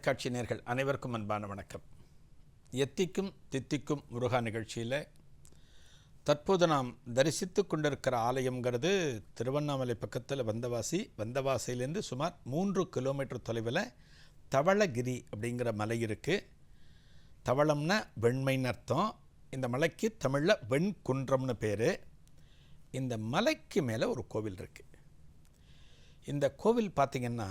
தொலைக்காட்சி நேர்கள் அனைவருக்கும் அன்பான வணக்கம். எத்திக்கும் தித்திக்கும் முருகா நிகழ்ச்சியில் தற்போது நாம் தரிசித்து கொண்டிருக்கிற ஆலயங்கிறது திருவண்ணாமலை பக்கத்தில் வந்தவாசி வந்தவாசியிலேருந்து சுமார் மூன்று கிலோமீட்டர் தொலைவில் தவளகிரி அப்படிங்கிற மலை இருக்குது தவளம்னா வெண்மைன்னு அர்த்தம். இந்த மலைக்கு தமிழில் வெண்குன்றம்னு பேர். இந்த மலைக்கு மேலே ஒரு கோவில் இருக்குது இந்த கோவில் பார்த்திங்கன்னா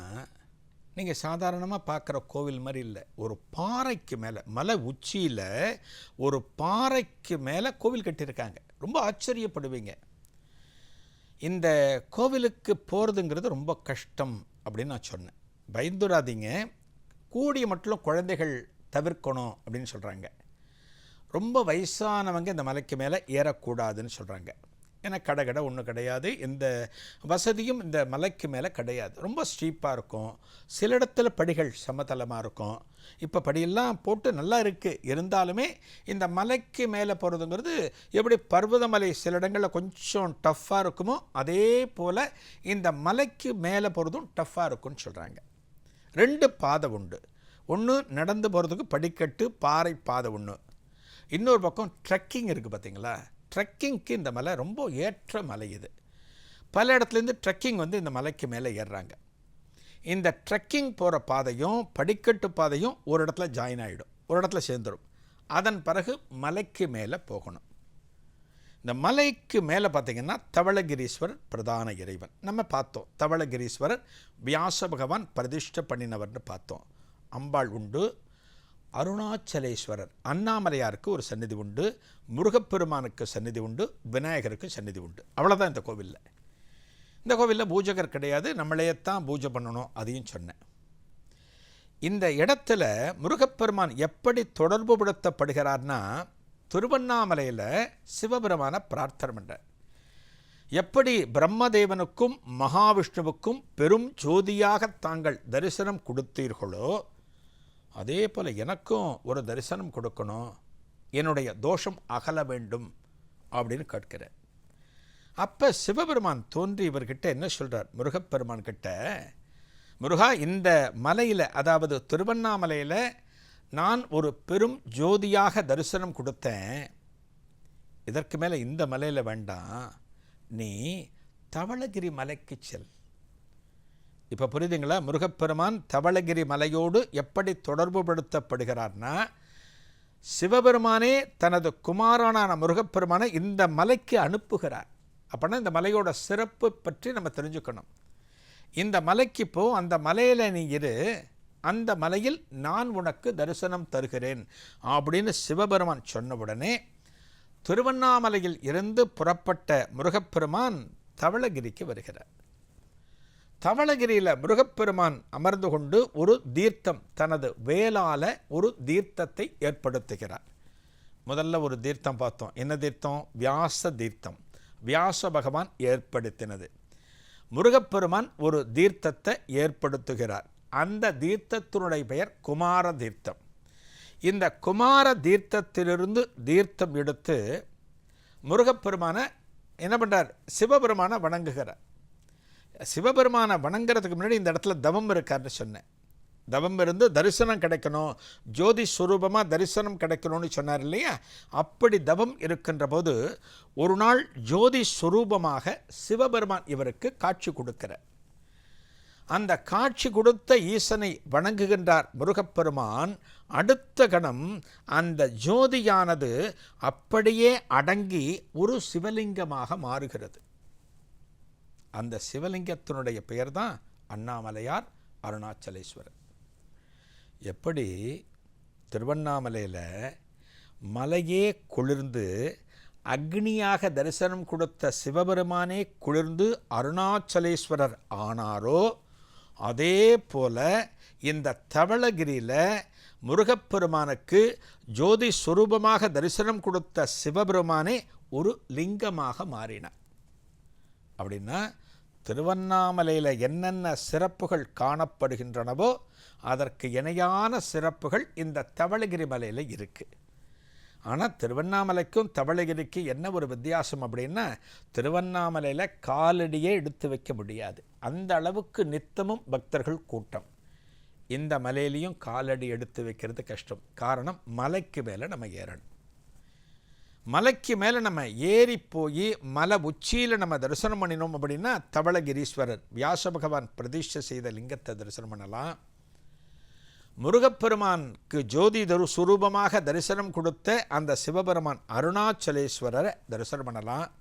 நீங்கள் சாதாரணமாக பார்க்குற கோவில் மாதிரி இல்லை. ஒரு பாறைக்கு மேலே மலை உச்சியில் ஒரு பாறைக்கு மேலே கோவில் கட்டியிருக்காங்க. ரொம்ப ஆச்சரியப்படுவீங்க. இந்த கோவிலுக்கு போகிறதுங்கிறது ரொம்ப கஷ்டம் அப்படின்னு நான் சொன்னேன். பயந்துடாதீங்க. கூடிய மட்டும் குழந்தைகள் தவிர்க்கணும் அப்படின்னு சொல்கிறாங்க ரொம்ப வயசானவங்க இந்த மலைக்கு மேலே ஏறக்கூடாதுன்னு சொல்கிறாங்க ஏன்னா கடை கடை ஒன்றும் கிடையாது. இந்த வசதியும் இந்த மலைக்கு மேலே கிடையாது. ரொம்ப ஸ்டீப்பாக இருக்கும். சில இடத்துல படிகள் சமதளமாக இருக்கும். இப்போ படியெல்லாம் போட்டு நல்லா இருக்குது இருந்தாலுமே இந்த மலைக்கு மேலே போகிறதுங்கிறது எப்படி பர்வதமலை சில இடங்களில் கொஞ்சம் டஃப்பாக இருக்குமோ அதே போல் இந்த மலைக்கு மேலே போகிறதும் டஃப்பாக இருக்கும்னு சொல்கிறாங்க ரெண்டு பாதை உண்டு. ஒன்று நடந்து போகிறதுக்கு படிக்கட்டு பாறை பாதை ஒன்று இன்னொரு பக்கம் ட்ரெக்கிங் இருக்குது பார்த்தீங்களா ட்ரெக்கிங்க்கு இந்த மலை ரொம்ப ஏற்ற மலை இது. பல இடத்துலேருந்து ட்ரெக்கிங் வந்து இந்த மலைக்கு மேலே ஏறுறாங்க. இந்த ட்ரெக்கிங் போகிற பாதையும் படிக்கட்டு பாதையும் ஒரு இடத்துல ஜாயின் ஆகிடும். ஒரு இடத்துல சேர்ந்துடும். அதன் பிறகு மலைக்கு மேலே போகணும். இந்த மலைக்கு மேலே பார்த்தீங்கன்னா தவளகிரீஸ்வரர் பிரதான இறைவன். நம்ம பார்த்தோம். தவளகிரீஸ்வரர் வியாச பகவான் பிரதிஷ்ட பண்ணினவர்னு பார்த்தோம். அம்பாள் உண்டு அருணாச்சலேஸ்வரர் அண்ணாமலையாருக்கு ஒரு சந்நிதி உண்டு முருகப்பெருமானுக்கு சந்நிதி உண்டு விநாயகருக்கு சந்நிதி உண்டு. அவ்வளோதான் இந்த கோவிலில். இந்த கோவிலில் பூஜகர் கிடையாது நம்மளையத்தான் தான் பூஜை பண்ணணும் அதையும் சொன்னேன். இந்த இடத்துல முருகப்பெருமான் எப்படி தொடர்புபடுத்தப்படுகிறார்னா திருவண்ணாமலையில் சிவபெருமான பிரார்த்தனை பண்ணுறார் எப்படி பிரம்மதேவனுக்கும் மகாவிஷ்ணுவுக்கும் பெரும் ஜோதியாக தாங்கள் தரிசனம் கொடுத்தீர்களோ அதே போல் எனக்கும் ஒரு தரிசனம் கொடுக்கணும். என்னுடைய தோஷம் அகல வேண்டும் அப்படின்னு கேட்கிறேன் அப்போ சிவபெருமான் தோன்றி இவர்கிட்ட என்ன சொல்கிறார் முருகப்பெருமான் கிட்ட முருகா இந்த மலையில் அதாவது திருவண்ணாமலையில் நான் ஒரு பெரும் ஜோதியாக தரிசனம் கொடுத்தேன். இதற்கு மேலே இந்த மலையில் வேண்டாம். நீ தவளகிரி மலைக்கு செல். இப்போ புரியுதுங்களா? முருகப்பெருமான் தவளகிரி மலையோடு எப்படி தொடர்புபடுத்தப்படுகிறார்னா சிவபெருமானே தனது குமாரனான முருகப்பெருமானை இந்த மலைக்கு அனுப்புகிறார். அப்படின்னா இந்த மலையோட சிறப்பு பற்றி நம்ம தெரிஞ்சுக்கணும். இந்த மலைக்கு போ அந்த மலையில் நீ இரு அந்த மலையில் நான் உனக்கு தரிசனம் தருகிறேன் அப்படின்னு சிவபெருமான் சொன்ன உடனே திருவண்ணாமலையில் இருந்து புறப்பட்ட முருகப்பெருமான் தவளகிரிக்கு வருகிறார். தவளகிரியில் முருகப்பெருமான் அமர்ந்து கொண்டு ஒரு தீர்த்தம் தனது வேலால ஒரு தீர்த்தத்தை ஏற்படுத்துகிறார். முதல்ல ஒரு தீர்த்தம் பார்த்தோம். என்ன தீர்த்தம்? வியாச தீர்த்தம். வியாச பகவான் ஏற்படுத்தினது. முருகப்பெருமான் ஒரு தீர்த்தத்தை ஏற்படுத்துகிறார். அந்த தீர்த்தத்தினுடைய பெயர் குமார தீர்த்தம். இந்த குமார தீர்த்தத்திலிருந்து தீர்த்தம் எடுத்து முருகப்பெருமான என்ன பண்ணுறார் சிவபெருமானை வணங்குகிறார். சிவபெருமானை வணங்குறதுக்கு முன்னாடி இந்த இடத்துல தவம் இருக்கார்னு சொன்னேன். தவம் இருந்து தரிசனம் கிடைக்கணும். ஜோதி ஸ்வரூபமாக தரிசனம் கிடைக்கணும்னு சொன்னார் இல்லையா? அப்படி தவம் இருக்கின்ற போது ஒரு நாள் ஜோதி ஸ்வரூபமாக சிவபெருமான் இவருக்கு காட்சி கொடுக்கிறார். அந்த காட்சி கொடுத்த ஈசனை வணங்குகின்றார் முருகப்பெருமான். அடுத்த கணம் அந்த ஜோதியானது அப்படியே அடங்கி ஒரு சிவலிங்கமாக மாறுகிறது. அந்த சிவலிங்கத்தினுடைய பெயர் தான் அண்ணாமலையார் அருணாச்சலேஸ்வரர். எப்படி? திருவண்ணாமலையில் மலையே குளிர்ந்து அக்னியாக தரிசனம் கொடுத்த சிவபெருமானே குளிர்ந்து அருணாச்சலேஸ்வரர் ஆனாரோ அதே போல இந்த தவளகிரியில் முருகப்பெருமானுக்கு ஜோதி சுரூபமாக தரிசனம் கொடுத்த சிவபெருமானே ஒரு லிங்கமாக மாறினார். அப்படின்னா திருவண்ணாமலையில் என்னென்ன சிறப்புகள் காணப்படுகின்றனவோ அதற்கு இணையான சிறப்புகள் இந்த தவளகிரி மலையில் இருக்குது ஆனால் திருவண்ணாமலைக்கும் தவளகிரிக்கு என்ன ஒரு வித்தியாசம் அப்படின்னா திருவண்ணாமலையில் காலடியே எடுத்து வைக்க முடியாது. அந்த அளவுக்கு நித்தமும் பக்தர்கள் கூட்டம். இந்த மலையிலையும் காலடி எடுத்து வைக்கிறது கஷ்டம். காரணம் மலைக்கு மேலே நம்ம ஏறணும். மலைக்கு மேலே நம்ம ஏறி போய் மலை உச்சியில் நம்ம தரிசனம் பண்ணினோம் அப்படின்னா தவளகிரீஸ்வரர் வியாச பகவான் பிரதிஷ்டை செய்த லிங்கத்தை தரிசனம் பண்ணலாம். முருகப்பெருமானுக்கு ஜோதி தரு சுரூபமாக தரிசனம் கொடுத்த அந்த சிவபெருமான் அருணாச்சலேஸ்வரரை தரிசனம் பண்ணலாம்.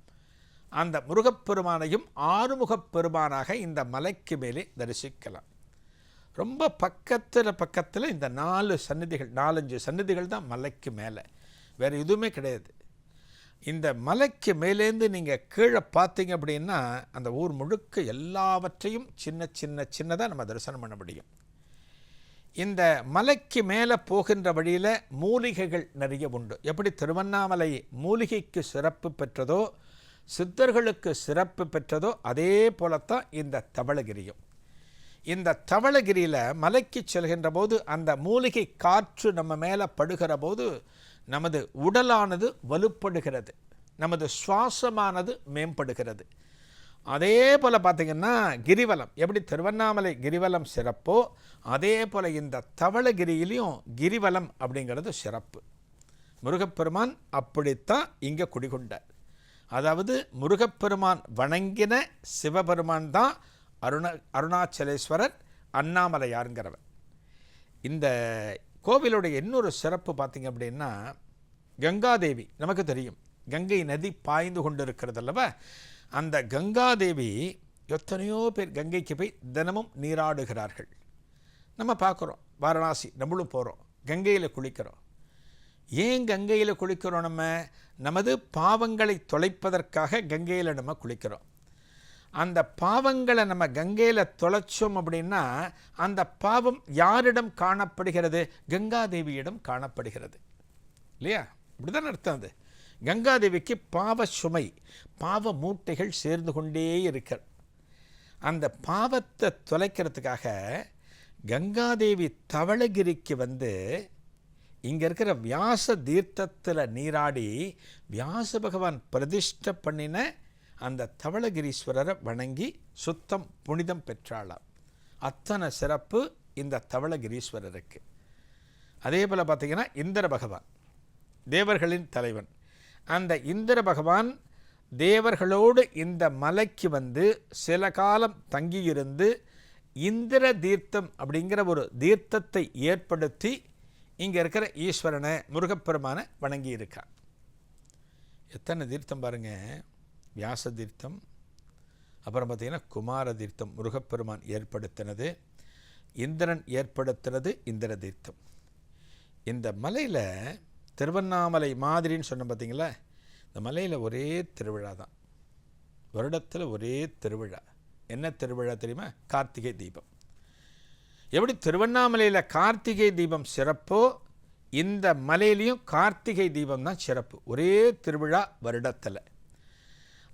அந்த முருகப்பெருமானையும் ஆறுமுகப் பெருமானாக இந்த மலைக்கு மேலே தரிசிக்கலாம். ரொம்ப பக்கத்தில் பக்கத்தில் இந்த நாலு சந்நிதிகள் நாலஞ்சு சந்நிதிகள் தான் மலைக்கு மேலே. வேறு எதுவுமே கிடையாது. இந்த மலைக்கு மேலேருந்து நீங்கள் கீழே பார்த்தீங்க அப்படின்னா அந்த ஊர் முழுக்க எல்லாவற்றையும் சின்ன சின்ன சின்னதாக நம்ம தரிசனம் பண்ண முடியும். இந்த மலைக்கு மேலே போகின்ற வழியில் மூலிகைகள் நிறைய உண்டு. எப்படி திருவண்ணாமலை மூலிகைக்கு சிறப்பு பெற்றதோ சித்தர்களுக்கு சிறப்பு பெற்றதோ அதே போலத்தான் இந்த தவளகிரியும். இந்த தவளகிரியில் மலைக்கு செல்கின்ற போது அந்த மூலிகை காற்று நம்ம மேலே படுகிற போது நமது உடலானது வலுப்படுகிறது. நமது சுவாசமானது மேம்படுகிறது. அதே போல் பார்த்திங்கன்னா கிரிவலம். எப்படி திருவண்ணாமலை கிரிவலம் சிறப்போ அதே போல் இந்த தவளகிரியிலையும் கிரிவலம் அப்படிங்கிறது சிறப்பு. முருகப்பெருமான் அப்படித்தான் இங்கே குடிகொண்டார். அதாவது முருகப்பெருமான் வணங்கின சிவபெருமான் தான் அருண அருணாச்சலேஸ்வரர் அண்ணாமலையாருங்கிறவர். இந்த கோவிலுடைய இன்னொரு சிறப்பு பார்த்திங்க அப்படின்னா கங்காதேவி நமக்கு தெரியும். கங்கை நதி பாய்ந்து கொண்டு இருக்கிறது அல்லவா? அந்த கங்காதேவி எத்தனையோ பேர் கங்கைக்கு போய் தினமும் நீராடுகிறார்கள். நம்ம பார்க்குறோம் வாரணாசி நம்மளும் போகிறோம் கங்கையில் குளிக்கிறோம். ஏன் கங்கையில் குளிக்கிறோம் நம்ம? நமது பாவங்களை தொலைப்பதற்காக கங்கையில் நம்ம குளிக்கிறோம். அந்த பாவங்களை நம்ம கங்கையில் தொலைச்சோம் அப்படின்னா அந்த பாவம் யாரிடம் காணப்படுகிறது? கங்காதேவியிடம் காணப்படுகிறது. இல்லையா? இப்படிதான் அர்த்தம் அது. கங்காதேவிக்கு பாவ சுமை பாவ மூட்டைகள் சேர்ந்து கொண்டே இருக்க அந்த பாவத்தை தொலைக்கிறதுக்காக கங்காதேவி தவளகிரிக்கு வந்து இங்கே இருக்கிற வியாச தீர்த்தத்தில் நீராடி வியாச பகவான் பிரதிஷ்டை பண்ணின அந்த தவளகிரீஸ்வரரை வணங்கி சுத்தம் புனிதம் பெற்றாளாம் அத்தனை சிறப்பு இந்த தவளகிரீஸ்வரருக்கு. அதே போல் பார்த்திங்கன்னா இந்திர பகவான் தேவர்களின் தலைவன். அந்த இந்திர பகவான் தேவர்களோடு இந்த மலைக்கு வந்து சில காலம் தங்கியிருந்து இந்திர தீர்த்தம் அப்படிங்கிற ஒரு தீர்த்தத்தை ஏற்படுத்தி இங்கே இருக்கிற ஈஸ்வரனை முருகப்பெருமானை வணங்கி இருக்கான் எத்தனை தீர்த்தம் பாருங்கள் வியாச தீர்த்தம் அப்புறம் பார்த்திங்கன்னா குமார தீர்த்தம் முருகப்பெருமான் ஏற்படுத்தினது இந்திரன் ஏற்படுத்தினது இந்திர தீர்த்தம் இந்த மலையில் திருவண்ணாமலை மாதிரின்னு சொன்ன பார்த்தீங்களா? இந்த மலையில் ஒரே திருவிழா தான். வருடத்தில் ஒரே திருவிழா. என்ன திருவிழா தெரியுமா? கார்த்திகை தீபம். எப்படி திருவண்ணாமலையில் கார்த்திகை தீபம் சிறப்போ இந்த மலையிலையும் கார்த்திகை தீபம் தான் சிறப்பு. ஒரே திருவிழா வருடத்தில்.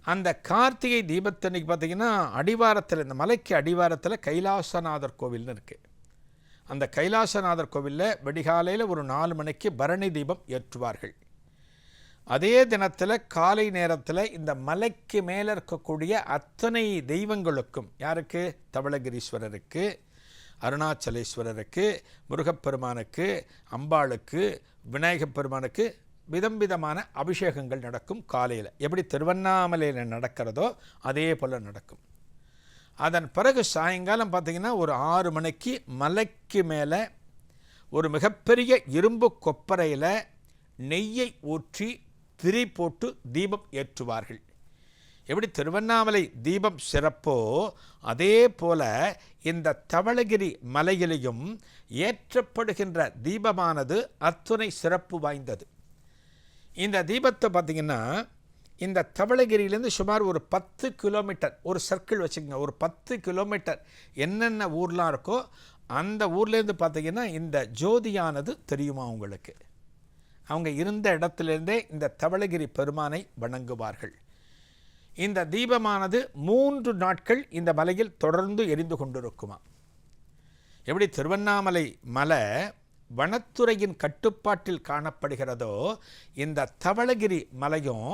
அந்த கார்த்திகை தீபத்தன்னைக்கு பார்த்தீங்கன்னா அடிவாரத்தில் இந்த மலைக்கு அடிவாரத்தில் கைலாசநாதர் கோவில்னு இருக்குது அந்த கைலாசநாதர் கோவிலில் வெடிகாலையில் ஒரு நாலு மணிக்கு பரணி தீபம் ஏற்றுவார்கள். அதே தினத்தில் காலை நேரத்தில் இந்த மலைக்கு மேலே இருக்கக்கூடிய அத்தனை தெய்வங்களுக்கும் யாருக்கு? தவளகிரீஸ்வரருக்கு அருணாச்சலேஸ்வரருக்கு முருகப்பெருமானுக்கு அம்பாளுக்கு விநாயகப் பெருமானுக்கு விதம் விதமான அபிஷேகங்கள் நடக்கும் காலையில். எப்படி திருவண்ணாமலையில் நடக்கிறதோ அதே போல் நடக்கும். அதன் பிறகு சாயங்காலம் பார்த்திங்கன்னா ஒரு ஆறு மணிக்கு மலைக்கு மேலே ஒரு மிகப்பெரிய இரும்பு கொப்பரையில் நெய்யை ஊற்றி திரி போட்டு தீபம் ஏற்றுவார்கள். எப்படி திருவண்ணாமலை தீபம் சிறப்போ அதே போல இந்த தவளகிரி மலையிலையும் ஏற்றப்படுகின்ற தீபமானது அத்துணை சிறப்பு வாய்ந்தது. இந்த தீபத்தை பார்த்திங்கன்னா இந்த தவளகிரியிலேருந்து சுமார் ஒரு பத்து கிலோமீட்டர் ஒரு சர்க்கிள் வச்சுக்கோங்க ஒரு பத்து கிலோமீட்டர் என்னென்ன ஊர்லாம் இருக்கோ அந்த ஊர்லேருந்து பார்த்தீங்கன்னா இந்த ஜோதியானது தெரியுமா உங்களுக்கு? அவங்க இருந்த இடத்துலேருந்தே இந்த தவளகிரி பெருமானை வணங்குவார்கள். இந்த தீபமானது மூன்று நாட்கள் இந்த மலையில் தொடர்ந்து எரிந்து கொண்டிருக்குமா? எப்படி திருவண்ணாமலை மலை வனத்துறையின் கட்டுப்பாட்டில் காணப்படுகிறதோ இந்த தவளகிரி மலையும்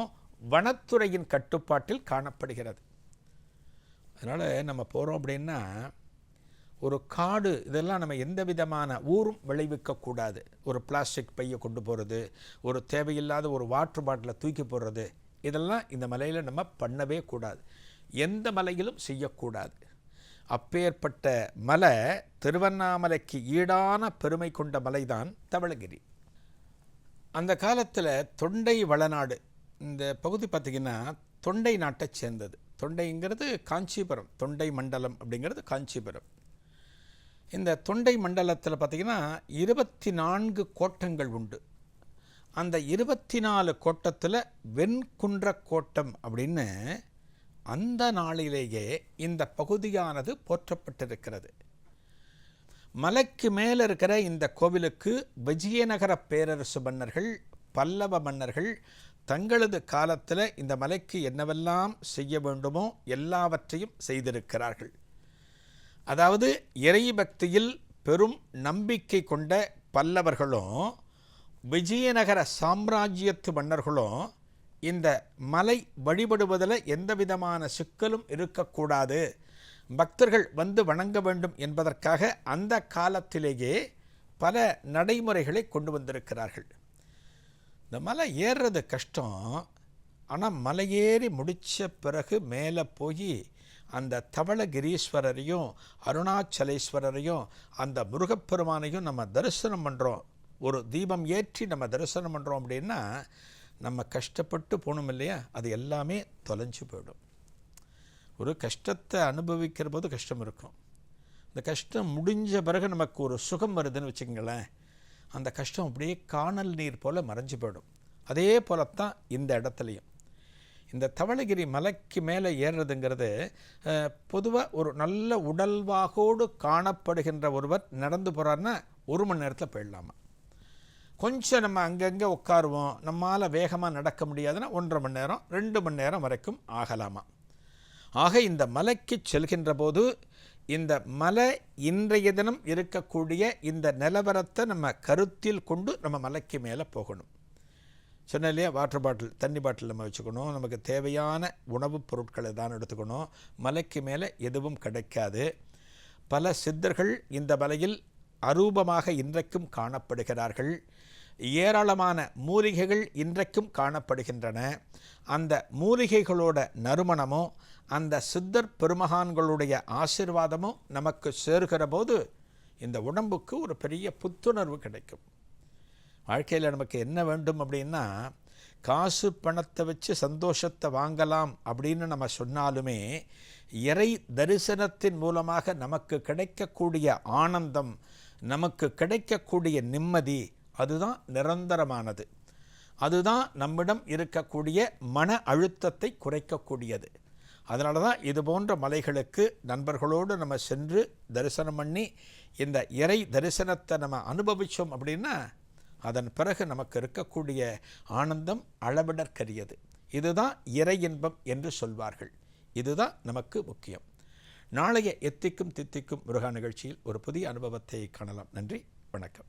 வனத்துறையின் கட்டுப்பாட்டில் காணப்படுகிறது. அதனால் நம்ம போகிறோம் அப்படின்னா ஒரு காடு இதெல்லாம் நம்ம எந்த விதமான ஊரும் விளைவிக்கக்கூடாது ஒரு பிளாஸ்டிக் பையை கொண்டு போகிறது ஒரு தேவையில்லாத ஒரு வாட்டர் பாட்டிலை தூக்கி போடுறது இதெல்லாம் இந்த மலையில் நம்ம பண்ணவே கூடாது. எந்த மலையிலும் செய்யக்கூடாது அப்பேற்பட்ட மலை திருவண்ணாமலைக்கு ஈடான பெருமை கொண்ட மலைதான் தவளகிரி. அந்த காலத்தில் தொண்டை வளநாடு இந்த பகுதி பார்த்திங்கன்னா தொண்டை நாட்டை சேர்ந்தது. தொண்டைங்கிறது காஞ்சிபுரம் தொண்டை மண்டலம் அப்படிங்கிறது காஞ்சிபுரம். இந்த தொண்டை மண்டலத்தில் பார்த்திங்கன்னா இருபத்தி நான்கு கோட்டங்கள் உண்டு. அந்த இருபத்தி நாலு கோட்டத்தில் வெண்குன்ற கோட்டம் அப்படின்னு அந்த நாளிலேயே இந்த பகுதியானது போற்றப்பட்டிருக்கிறது. மலைக்கு மேலே இருக்கிற இந்த கோவிலுக்கு விஜயநகர பேரரசு மன்னர்கள் பல்லவ மன்னர்கள் தங்களது காலத்தில் இந்த மலைக்கு என்னவெல்லாம் செய்ய வேண்டுமோ எல்லாவற்றையும் செய்திருக்கிறார்கள். அதாவது இறை பக்தியில் பெரும் நம்பிக்கை கொண்ட பல்லவர்களும் விஜயநகர சாம்ராஜ்யத்து மன்னர்களும் இந்த மலை வழிபடுவதில் எந்த விதமான சிக்கலும் இருக்கக்கூடாது. பக்தர்கள் வந்து வணங்க வேண்டும் என்பதற்காக அந்த காலத்திலேயே பல நடைமுறைகளை கொண்டு வந்திருக்கிறார்கள். இந்த மலை ஏறுறது கஷ்டம். ஆனால் மலையேறி முடித்த பிறகு மேலே போய் அந்த தவளகிரீஸ்வரரையும் அருணாச்சலேஸ்வரரையும் அந்த முருகப்பெருமானையும் நம்ம தரிசனம் பண்ணுறோம் ஒரு தீபம் ஏற்றி நம்ம தரிசனம் பண்ணுறோம் அப்படின்னா நம்ம கஷ்டப்பட்டு போகணும் இல்லையா? அது எல்லாமே தொலைஞ்சு போயிடும். ஒரு கஷ்டத்தை அனுபவிக்கிற போது கஷ்டம் இருக்கும். இந்த கஷ்டம் முடிஞ்ச பிறகு நமக்கு ஒரு சுகம் வருதுன்னு வச்சுக்கங்களேன். அந்த கஷ்டம் அப்படியே காணல் நீர் போல் மறைஞ்சு போயிடும். அதே போலத்தான் இந்த இடத்துலையும். இந்த தவளகிரி மலைக்கு மேலே ஏறுறதுங்கிறது பொதுவாக ஒரு நல்ல உடல்வாகோடு காணப்படுகின்ற ஒருவர் நடந்து போகிறாருன்னா ஒரு மணி நேரத்தில் போயிடலாமா? கொஞ்சம் நம்ம அங்கங்கே உட்காருவோம். நம்மால் வேகமாக நடக்க முடியாதுன்னா ஒன்றரை மணி நேரம் ரெண்டு மணி நேரம் வரைக்கும் ஆகலாமா? ஆக இந்த மலைக்கு செல்கின்ற போது இந்த மலை இன்றைய தினம் இருக்கக்கூடிய இந்த நிலவரத்தை நம்ம கருத்தில் கொண்டு நம்ம மலைக்கு மேலே போகணும். சொன்ன இல்லையா? வாட்டர் பாட்டில் தண்ணி பாட்டில் நம்ம வச்சுக்கணும். நமக்கு தேவையான உணவுப் பொருட்களை தான் எடுத்துக்கணும். மலைக்கு மேலே எதுவும் கிடைக்காது. பல சித்தர்கள் இந்த மலையில் அரூபமாக இன்றைக்கும் காணப்படுகிறார்கள். ஏராளமான மூலிகைகள் இன்றைக்கும் காணப்படுகின்றன. அந்த மூலிகைகளோட நறுமணமும் அந்த சித்தர் பெருமகான்களுடைய ஆசிர்வாதமோ நமக்கு சேர்கிற போது இந்த உடம்புக்கு ஒரு பெரிய புத்துணர்வு கிடைக்கும். வாழ்க்கையில் நமக்கு என்ன வேண்டும் அப்படின்னா காசு பணத்தை வச்சு சந்தோஷத்தை வாங்கலாம் அப்படின்னு நம்ம சொன்னாலுமே இறை தரிசனத்தின் மூலமாக நமக்கு கிடைக்கக்கூடிய ஆனந்தம் நமக்கு கிடைக்கக்கூடிய நிம்மதி அதுதான் நிரந்தரமானது. அதுதான் நம்மிடம் இருக்கக்கூடிய மன அழுத்தத்தை குறைக்கக்கூடியது. அதனால தான் இது போன்ற மலைகளுக்கு நண்பர்களோடு நம்ம சென்று தரிசனம் பண்ணி இந்த இறை தரிசனத்தை நம்ம அனுபவித்தோம் அப்படின்னா அதன் பிறகு நமக்கு இருக்கக்கூடிய ஆனந்தம் அளவிடற்கரியது. இதுதான் இறை இன்பம் என்று சொல்வார்கள். இதுதான் நமக்கு முக்கியம். நாளைய எத்திக்கும் தித்திக்கும் முருகா நிகழ்ச்சியில் ஒரு புதிய அனுபவத்தை காணலாம். நன்றி. வணக்கம்.